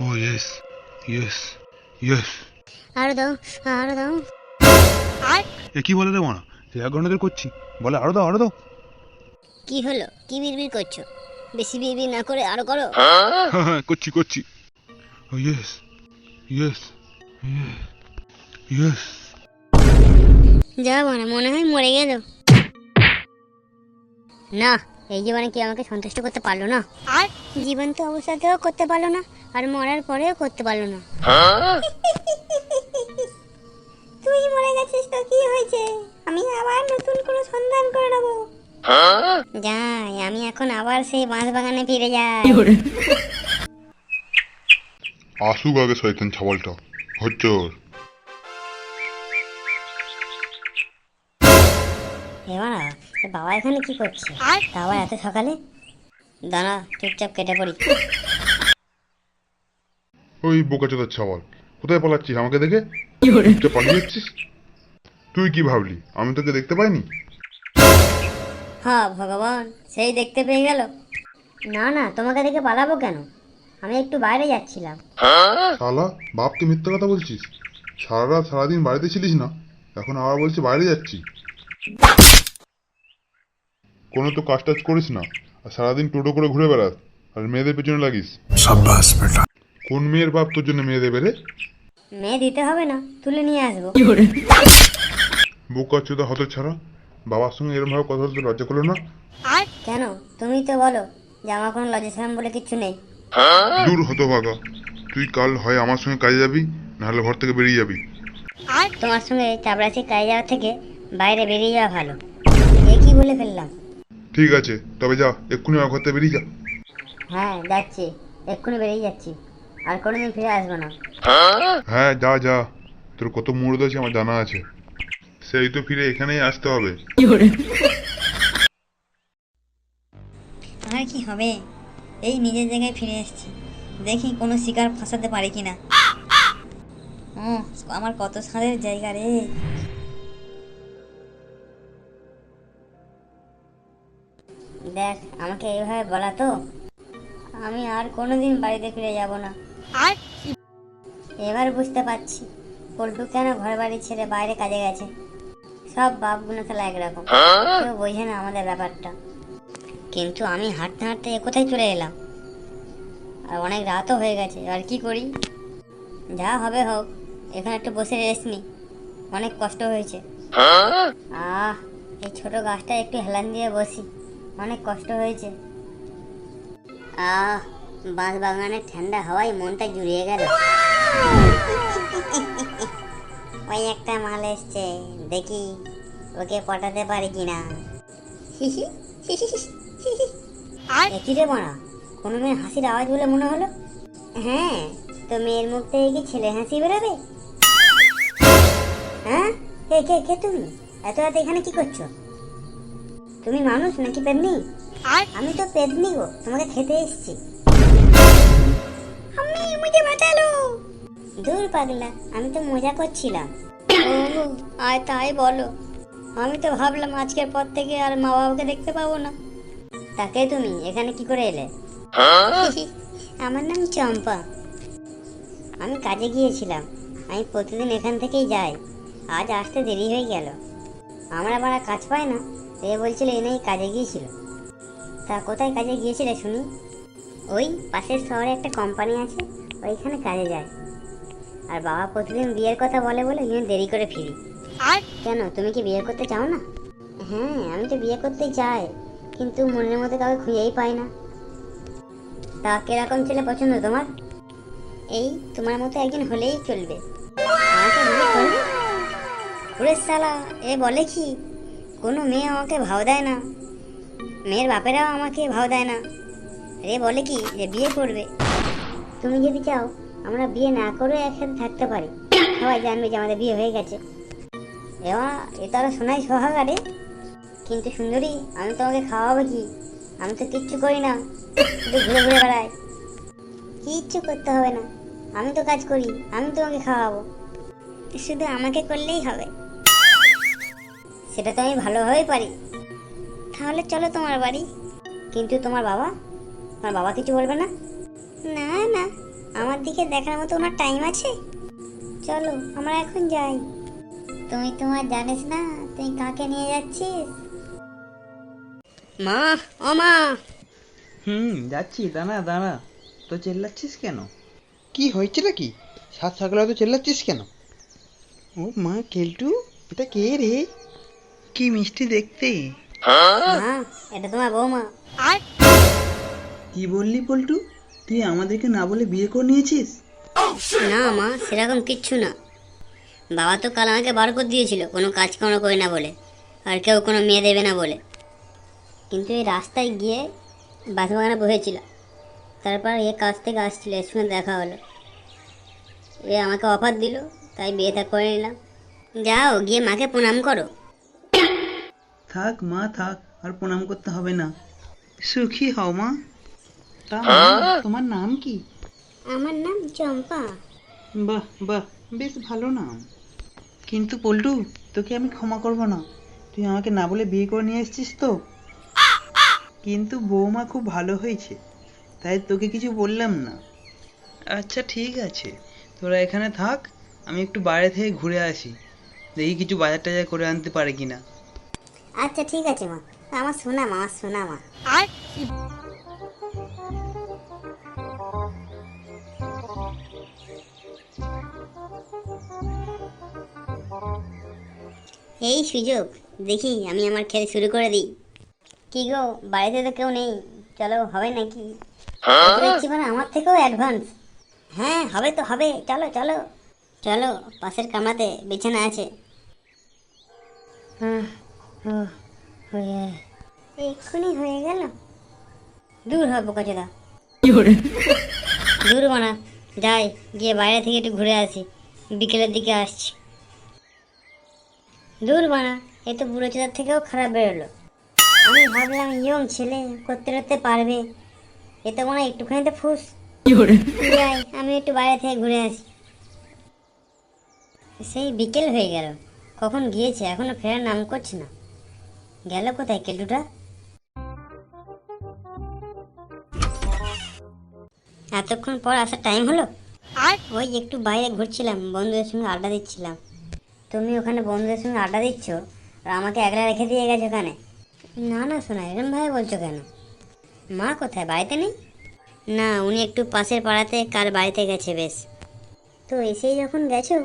Oh yes, yes, yes. আরও দাও আরও দাও। এ কি বলে রে মানা? ঘণ্টা ধরে করছি। বলে আরও দাও আরও দাও। কি হলো? কি বিড়বিড় করছ? বেশি বিড়বিড় না করে আরও করো। হ্যাঁ হ্যাঁ করছি করছি। ও ইয়েস ইয়েস ইয়েস যা মানে মনে হয় মরে গেল। না এই জীবনে কি আমাকে সন্তুষ্ট করতে পারল না। আর? জীবন্ত অবস্থাতেও করতে পারল না আর মরার পরেও করতে পারল না। তুই মরে গেছিস তো কি হয়েছে? আমি আবার নতুন করে সন্ধান করে নেব। যাই আমি এখন আবার সেই বাঁশ বাগানে ফিরে যাই। আসুক আগে শয়তান ছাবলটা হচ্চর এবার বাবা এখানে কি করছে? বাবা এত সকালে? দাঁড়া চুপচাপ কেটে পড়ি। ওই বোকাচোদার ছাবল কোথায় পালাচ্ছিস আমাকে দেখে? পালিয়ে যাচ্ছিস? তুই কি ভাবলি আমি তোকে দেখতে পাইনি? হ্যাঁ ভগবান সেই দেখতে পেয়ে গেল। না না তোমাকে দেখে পালাবো কেন? আমি একটু বাইরে যাচ্ছিলাম। শালা বাপ তুই মিথ্যা কথা বলছিস? সারা রাত সারাদিন বাড়িতে ছিলিস না? এখন আবার বলছি বাইরে যাচ্ছি। কোনো তো কাজ টাজ করিস না আর সারাদিন টোটো করে ঘুরে বেড়াস আর মেয়েদের পেছনে লাগিস। সাব্বাস বেটা। কোন মেয়ের বাপ তোর জন্য মেয়ে দেবে রে? মেয়ে দিতে হবে না তুলে নিয়ে আসব। বোকা চোদা হত ছাড়া বাবার সঙ্গে এরকম ভাবে কথা বলতে লজ্জা করল না? আর? কেন? তুমি তো বলো যে আমার কোনো লজ্জা শরম বলে কিচ্ছু নেই। দূর হতো ভাগা তুই কাল হয় আমার সঙ্গে কাজে যাবি নাহলে ঘর থেকে বেরিয়ে যাবি। আর? তোমার সঙ্গে চাপড়াচি কাজে যাওয়ার থেকে বাইরে বেরিয়ে যাওয়া ভালো। এ কি বলে ফেললাম? ঠিক আছে তবে যা এক্ষুনি আমার ঘর থেকে বেরিয়ে যা। হ্যাঁ যাচ্ছি। এক্ষুনি বেরিয়ে যাচ্ছি। আর কোনোদিন ফিরে আসব না। হ্যাঁ যা যা। তোর কত মুরদ আছে আমার জানা আছে। সেই তো ফিরে এখানেই আসতে হবে। আর কি হবে? এই নিজের জায়গায় ফিরে এসেছি। দেখি কোনো শিকার ফাঁসাতে পারে কিনা। ও আমার কত সালের জায়গা রে। দেখ আমাকে এইভাবে বলা তো। আমি আর কোনোদিন বাড়িতে ফিরে যাব না। আর? এবার বুঝতে পারছি পল্টু কেন ঘর বাড়ি ছেড়ে বাইরে কাজে গেছে। সব বাপগুলো তাহলে একরকম। কেউ বোঝে না আমাদের ব্যাপারটা। কিন্তু আমি হাঁটতে হাঁটতে এ কোথায় চলে এলাম? আর অনেক রাতও হয়ে গেছে আর কি করি? যা হবে হোক এখানে একটু বসে রেস্ট নি। অনেক কষ্ট হয়েছে। আহ এই ছোট গাছটা একটু হেলান দিয়ে বসি। অনেক কষ্ট হয়েছে। আহ বাঁশ বাগানের ঠান্ডা হাওয়ায় মনটা জুড়িয়ে গেল। ওই একটা মাল এসছে দেখি ওকে পটাতে পারি কিনা। একই রে মারা কোনো মেয়ের হাসির আওয়াজ বলে মনে হলো? হ্যাঁ তো মেয়ের মুখ থেকে কি ছেলে হাসি বেরোবে? হ্যাঁ? কে কে কে তুমি? এত রাত এখানে কি করছ? তুমি মানুষ নাকি পেদনি আমি তো পেদনি গো তোমাকে খেতে এসেছি। আমি মুঝে বাঁচালো। দূর পাগলা আমি তো মজা করছিলাম। ও আয় তাই বলো। আমি তো ভাবলাম আজকের পর থেকে আর মা বাবাকে দেখতে পাবো না। তাকে তুমি এখানে কি করে এলে? আমার নাম চম্পা। আমি কাজে গিয়েছিলাম আমি প্রতিদিন এখান থেকেই যাই। আজ আসতে দেরি হয়ে গেল। আমরা বাড়া কাজ পাই না। এ বলছিল এ নেই কাজে গিয়েছিল। তা কোথায় কাজে গিয়েছিলে শুনি? ওই পাশের শহরে একটা কোম্পানি আছে ওইখানে কাজে যায়। আর বাবা প্রতিদিন বিয়ের কথা বলে বলে আমি দেরি করে ফিরি। আর? কেন তুমি কি বিয়ে করতে চাও না? হ্যাঁ আমি তো বিয়ে করতে চাই কিন্তু মনের মধ্যে কাউকে খুঁজেই পাই না। তা কীরকম ছেলে পছন্দ তোমার? এই তোমার মতো একজন হলেই চলবে। আমাকে বিয়ে করবে ওরে শালা এ বলে কি? কোনো মেয়ে আমাকে ভাও দেয় না। মেয়ের বাপেরাও আমাকে ভাও দেয় না। এ বলে কি যে বিয়ে করবে? তুমি যদি চাও, আমরা বিয়ে না করে একসাথে থাকতে পারি। সবাই জানবে যে আমাদের বিয়ে হয়ে গেছে। এবার এ তো আরও শোনাই সোহাগারে কিন্তু সুন্দরী, আমি তোমাকে খাওয়াবো কি? আমি তো কিচ্ছু করি না। শুধু ঘুরে ঘুরে বেড়াই। কিচ্ছু করতে হবে না। আমি তো কাজ করি, আমি তোমাকে খাওয়াবো। শুধু আমাকে করলেই হবে। সেটা তো আমি ভালোভাবেই পারি। তাহলে চলো তোমার বাড়ি। কিন্তু তোমার বাবা? তোমার বাবা কিছু বলবে না? না না। আমার দিকে দেখার মতো ওনার টাইম আছে। চলো আমরা এখন যাই। তুমি তোমার জানিস না তুই কাকে নিয়ে যাচ্ছিস? মা ও মা! হুম যাচ্ছি। দাঁড়া দাঁড়া। তো চেল্লাচ্ছিস কেন? কি হয়েছে নাকি সাত সকালে তো চেল্লাচ্ছিস কেন? ও মা কেলটু এটা কে রে? কি মিষ্টি দেখতে? মা এটা তোমার বৌমা। কি বললি পল্টু? তুই আমাদেরকে না বলে বিয়ে করে নিয়েছিস? না মা সেরকম কিচ্ছু না। বাবা তো কাল আমাকে বার করে দিয়েছিল কোনো কাজ কামড় করে না বলে আর কেউ কোনো মেয়ে দেবে না বলে। কিন্তু এই রাস্তায় গিয়ে বাসবাগানে বসেছিল। তারপর এ কাজ থেকে আসছিল এর সঙ্গে দেখা হলো। এ আমাকে অফার দিল তাই বিয়েটা করে নিলাম। যাও গিয়ে মাকে প্রণাম করো। থাক মা থাক আর প্রণাম করতে হবে না। সুখী হও মা। তা মা, তোমার নাম কি? আমার নাম চম্পা। বাহ বাহ বেশ ভালো নাম। কিন্তু পল্টু তোকে আমি ক্ষমা করব না। তুই আমাকে না বলে বিয়ে করে নিয়ে এসেছিস তো? কিন্তু বৌমা খুব ভালো হয়েছে তাই তোকে কিছু বললাম না। আচ্ছা ঠিক আছে। তোরা এখানে থাক আমি একটু বাইরে থেকে ঘুরে আসি। দেখি কিছু বাজার টাজার করে আনতে পারে কিনা। আচ্ছা ঠিক আছে মা। আমার শোনা মা আমার শোনা মা। এই সুযোগ দেখি আমি আমার খেল শুরু করে দিই। কি গো বাড়িতে তো কেউ নেই। চলো হবে নাকি? দেখছি মানে আমার থেকেও অ্যাডভান্স হ্যাঁ হবে তো হবে। চলো চলো। চলো পাশের কামাতে বিছানা আছে। হ্যাঁ ও হয়ে। এক্ষুনি হয়ে গেল। দূর হবে বোকাচোদা দূর মানা যাই গিয়ে বাইরে থেকে একটু ঘুরে আসি। বিকেলের দিকে আসছি। দূর মানা এই তো বুড়ো চোদার থেকেও খারাপ বেরোলো। আমি ভাবলাম ইয়ং ছেলে করতে করতে পারবে। এ তো মনে হয় একটুখানি তো ফুস। যাই আমি একটু বাইরে থেকে ঘুরে আসি। সেই বিকেল হয়ে গেল। কখন গিয়েছে? এখনও ফেরার নাম করছে না। গেল কোথায় কেলটুটা এতক্ষণ পর আসার টাইম হলো? আর? ওই একটু বাইরে ঘুরছিলাম বন্ধুদের সঙ্গে আড্ডা দিচ্ছিলাম। তুমি ওখানে বন্ধুদের সঙ্গে আড্ডা দিচ্ছ? আর আমাকে একলা রেখে দিয়ে গেছো ওখানে? না না শোনা এরম ভাবে বলছো কেন? মা কোথায় বাড়িতে নেই? না উনি একটু পাশের পাড়াতে কার বাড়িতে গেছে বেশ। তো এসেই যখন গেছো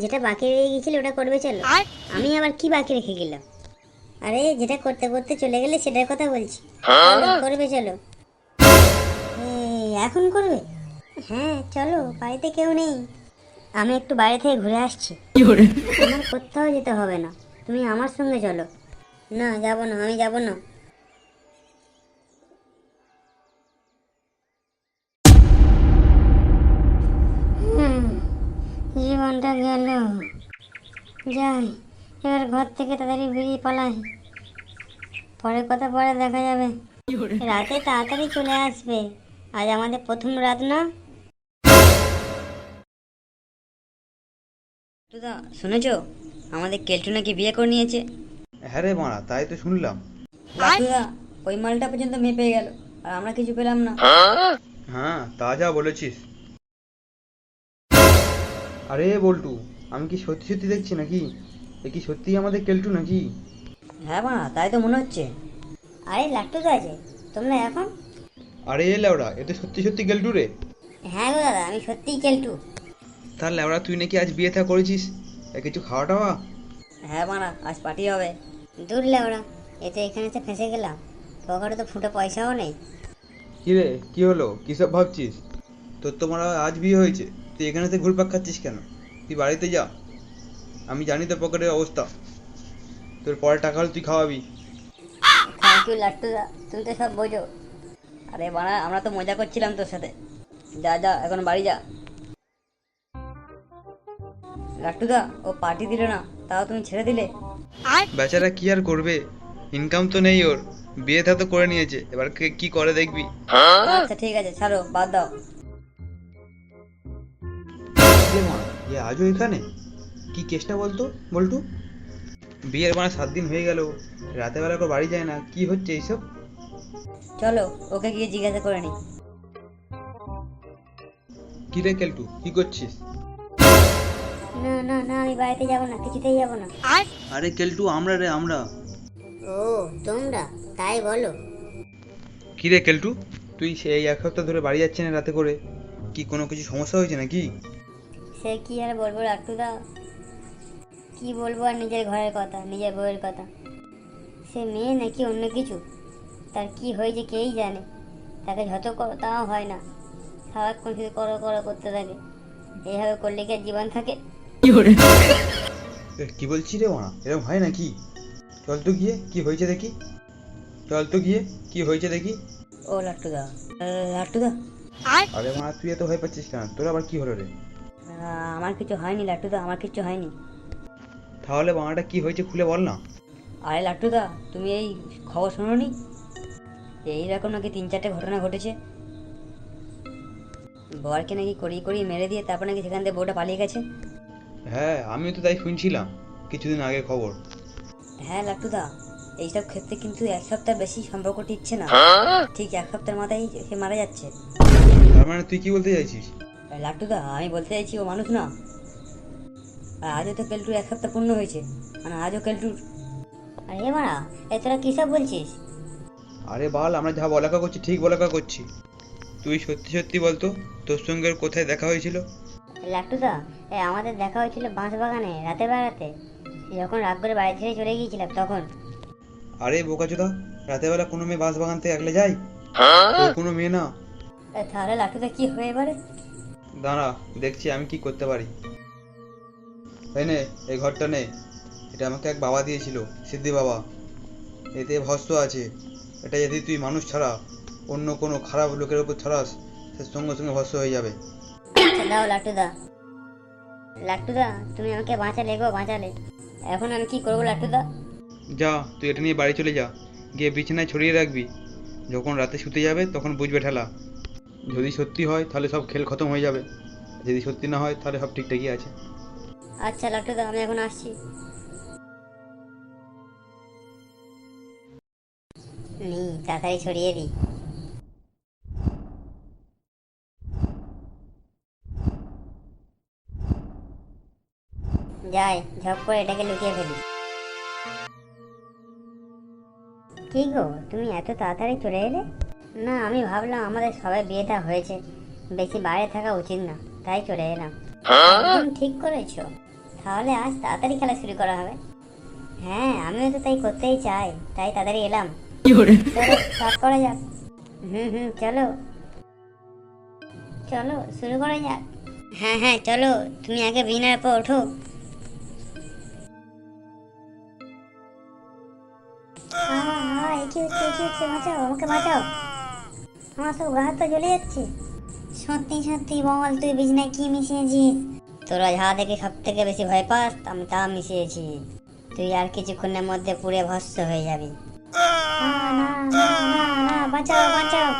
যেটা বাকি রয়ে গেছিল ওটা করবে চলো। আমি আবার কি বাকি রেখে গেলাম? আরে যেটা করতে করতে চলে গেলে সেটার কথা বলছি। করবে চলো। এখন করবে? হ্যাঁ চলো বাড়িতে কেউ নেই। আমি একটু বাইরে থেকে ঘুরে আসছি। আমার কোথাও যেতে হবে না। তুমি আমার সঙ্গে চলো। না যাব না আমি যাব না। হুম, জীবনটা গেল। যাই। এবার ঘর থেকে তাড়াতাড়ি বেরিয়ে পালাই পরে কথা পরে দেখা যাবে। রাতে তাড়াতাড়ি চলে আসবে। আজ আমাদের প্রথম রাত না? দাদা শুনেছো? আমাদের কেলটু নাকি বিয়ে করে নিয়েছে। হ্যাঁ রে মারা তাই তো শুনলাম। ওই মালটা পর্যন্ত মেয়ে পেয়ে গেল আর আমরা কিছু পেলাম না। হ্যাঁ তা যা বলেছিস। আরে বল্টু আমি কি সত্যি সত্যি দেখছি নাকি? এ কি সত্যিই আমাদের কেলটু নাকি? হ্যাঁ মা তাই তো মনে হচ্ছে। আরে লাট্টু তো আছে। তোমরা এখন? আরে এ ল্যাওড়া এ তো সত্যি সত্যি কেলটু রে। হ্যাঁ গো দাদা আমি সত্যিই কেলটু। তার ল্যাওড়া তুই নাকি আজ বিয়ে থা করেছিস? এ কিছু খাওয়া টাওয়া? হ্যাঁ মানা আজ পার্টি হবে। দূর লেওড়া এতে এখানে এসে ফেসে গেলাম। পকেটে তো ফুটো পয়সাও নেই। কি রে কি হলো? কী সব ভাবছিস? তোর তোমার আজ বিয়ে হয়েছে। তুই এখানে ঘুরপাক খাচ্ছিস কেন? তুই বাড়িতে যা। আমি জানি তোর পকেটের অবস্থা। তোর পরে টাকা হলে তুই খাওয়াবি। থ্যাংক ইউ লাট্টুদা তুমি তো সব বোঝো। আরে বাড়া আমরা তো মজা করছিলাম তোর সাথে। যা যা এখন বাড়ি যা। লাট্টুদা ও পার্টি দিল না তাও তুমি ছেড়ে দিলে? বেচারা কি আর করবে? ইনকাম তো নেই ওর। বিয়ে থা তো করে নিয়েছে। এবার কে কি করে দেখবি? আচ্ছা ঠিক আছে ছাড়ো বাদ দাও। আজও এখানে? কি কেসটা বলতো? বলটু? বিয়ের মানে সাত দিন হয়ে গেল। রাতে বেলা করে বাড়ি যায় না। কি হচ্ছে এইসব? চলো ওকে গিয়ে জিজ্ঞাসা করে নি। কি রে কেলটু কি করছিস? না না না আমি বাড়িতে যাব না কিছুতেই যাব না। আরে? কেলটু আমরা রে আমরা। ও তোমরা তাই বলো। কি রে কেলটু তুই সেই এক সপ্তাহ ধরে বাড়ি যাচ্ছিস না রাতে করে? কি কোনো কিছু সমস্যা হয়েছে নাকি? সে কি আর বলব লাট্টুদা কি বলব আর নিজের ঘরের কথা নিজের বউয়ের কথা। সে মেয়ে নাকি অন্য কিছু? তার কি হয়েছে কেই জানে? তাকে যত করো তাও হয় না। সারাক্ষণ শুধু করো করো করতে থাকে। এইভাবে করলে কি আর জীবন থাকে? কি বলছিস রে মানা এরকম হয় নাকি? চল তো গিয়ে কি হয়েছে দেখি। চল তো গিয়ে কি হয়েছে দেখি। ও লাট্টুদা লাট্টুদা আরে? মা তুই এত ভয় পাচ্ছিস কেন? তোর আবার কি হলো রে? আহ, আমার কিছু হয়নি লাট্টুদা আমার কিছু হয়নি। তাহলে বানাটা কি হয়েছে খুলে বল না। আরে লাট্টুদা তুমি এই খবর শোনোনি? এইরকম নাকি তিন চারটে ঘটনা ঘটেছে। বরকে নাকি করিয়ে করিয়ে মেরে দিয়ে তারপর নাকি সেখান থেকে বউটা পালিয়ে গেছে। হ্যাঁ আমিও তো তাই শুনছিলাম কিছুদিন আগে খবর। হ্যাঁ লাট্টুদা এইসব ক্ষেত্রে কিন্তু এক সপ্তাহ বেশি সম্পর্ক টিকছে না। ঠিক এক সপ্তাহের মাথায় সে মারা যাচ্ছে। তার মানে তুই কি বলতে চাইছিস? লাট্টুদা আমি বলতে চাইছি ও মানুষ না। আর আজও তো কেলটুর এক সপ্তাহ পূর্ণ হয়েছে। মানে আজও কেলটুর। আরে মারা এ তোরা কিসব বলছিস? আরে বল আমরা যা বলাকা করছি ঠিক বলাকা করছি। তুই সত্যি সত্যি বলতো তোর সঙ্গে কোথায় দেখা হয়েছিল? লাট্টুদা এ আমাদের দেখা হয়েছিল বাঁশ বাগানে রাতের বেলাতে। যখন রাগ করে বাড়ি ছেড়ে চলে গিয়েছিলাম তখন। আরে বোকাচোদা রাতের বেলা কোনো মেয়ে বাঁশ বাগান থেকে একলে যায়? ও কোনো মেয়ে না? এ, তাহলে লাট্টুদা কি হয়ে এবারে দাঁড়া দেখছি আমি কি করতে পারি। এই নে এই ঘরটা নে। এটা আমাকে এক বাবা দিয়েছিল সিদ্ধি বাবা। এতে ভস্য আছে। এটা যদি তুই মানুষ ছাড়া অন্য কোনো খারাপ লোকের উপর ছড়াস সে সঙ্গে সঙ্গে ভস্য হয়ে যাবে। দাও লাট্টুদা লাট্টুদা তুমি আমাকে বাঁচালে গো বাঁচালে। এখন আমি কি করব লাট্টুদা যা তুই এটা নিয়ে বাড়ি চলে যা। গিয়ে বিছানায় ছড়িয়ে রাখবি। যখন রাতে শুতে যাবে তখন বুঝবে ঠেলা। যদি সত্যি হয় তাহলে সব খেল খতম হয়ে যাবে। যদি সত্যি না হয় তাহলে সব ঠিকঠাকই আছে। আচ্ছা লাট্টুদা আমি এখন আসছি। নি তাড়াতাড়ি ছড়িয়ে দিই। যাই, ঝপ করে এটাকে লুকিয়ে ফেলি। কি গো, তুমি এত তাড়াতাড়ি চলে এলে? না, আমি ভাবলাম আমাদের সবাই বিয়েটা হয়েছে। বেশি বাইরে থাকা উচিত না, তাই চলে এলাম। একদম ঠিক করেছ। তাহলে আজ তাড়াতাড়ি খেলা শুরু করা হবে। হ্যাঁ আমিও তো তাই করতেই চাই। তাই তাড়াতাড়ি এলাম। স্টার্ট করা? যাক। হুম হুম চলো। চলো শুরু করা যাক। হ্যাঁ হ্যাঁ চলো তুমি আগে বিনার পর ওঠো। আমাকে বাঁচাও। আমার সব গা হাত জ্বলে যাচ্ছে। সত্যি সত্যি বল তুই বিছনায় কি মিশিয়েছিস? তোরা যা দেখে সব থেকে বেশি ভয় পাস আমি তা মিশিয়েছি। তুই আর কিছুক্ষণের মধ্যে পুড়ে ভস্ম হয়ে যাবি। বাঁচাও বাঁচাও।